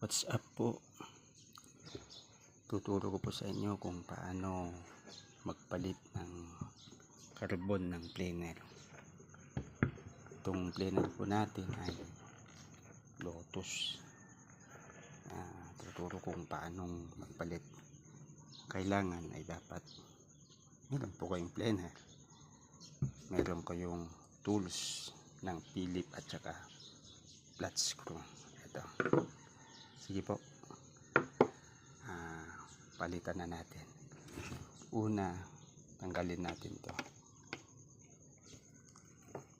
What's up po? Tuturo ko po sa inyo kung paano magpalit ng carbon ng planer. Itong planer po natin ay Lotus. Ah, tuturo kung paano magpalit. Kailangan ay dapat meron po kayong planer. Meron kayong tools ng Philip at saka flat screw. Ito. Sige po. Ah, palitan na natin. Una, tanggalin natin to.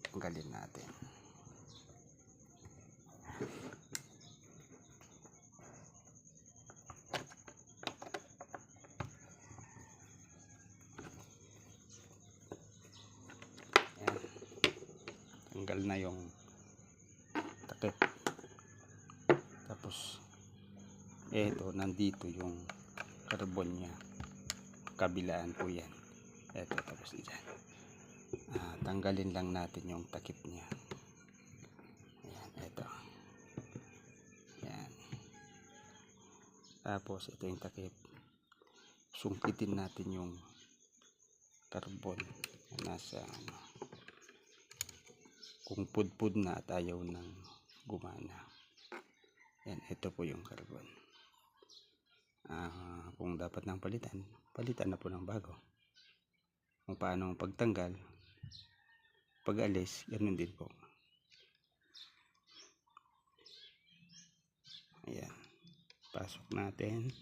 Tanggalin natin. Tanggal na yung takip. Tapos, eto, nandito yung carbon niya. Kabilaan po yan. Eto, tapos dyan. Ah, tanggalin lang natin yung takip niya. Ayan, eto. Ayan. Tapos, ito yung takip. Sungkitin natin yung carbon na nasa ano, kung pudpud na at ayaw ng gumana. Yan, ito po yung carbon. Kung dapat nang palitan, palitan na po ng bago. Kung paano ang pagtanggal, pag-alis, ganun din po. Ayan. Pasok natin.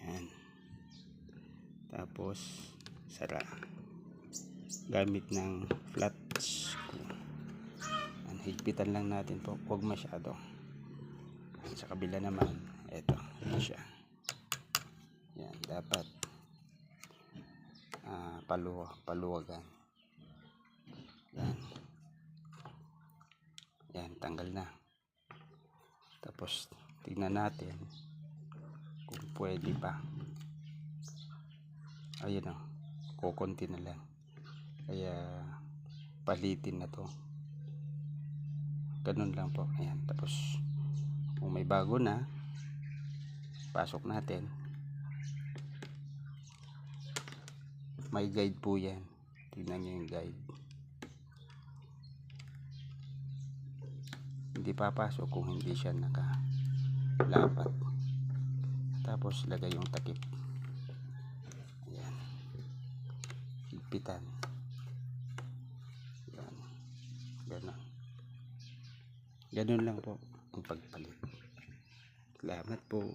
Ayan. Tapos, sara. Gamit ng flat screw. Higpitan lang natin po. Huwag masyado. Sa kabila naman, eto, ito siya. Yan, dapat ah, paluwag, paluwagan. Yan. Yan, tanggal na. Tapos, tignan natin kung pwede pa. Ayun o, kukunti na lang. Kaya, palitin na to. Ganun lang po. Ayan, tapos, may bago na, pasok natin. May guide po yan. Tingnan nyo yung guide. Hindi papasok kung hindi siya nakalapat. Tapos lagay yung takip. Ayan. Higpitan. Ayan. Ganon. Ganon lang po ang pagpalit. Salamat po.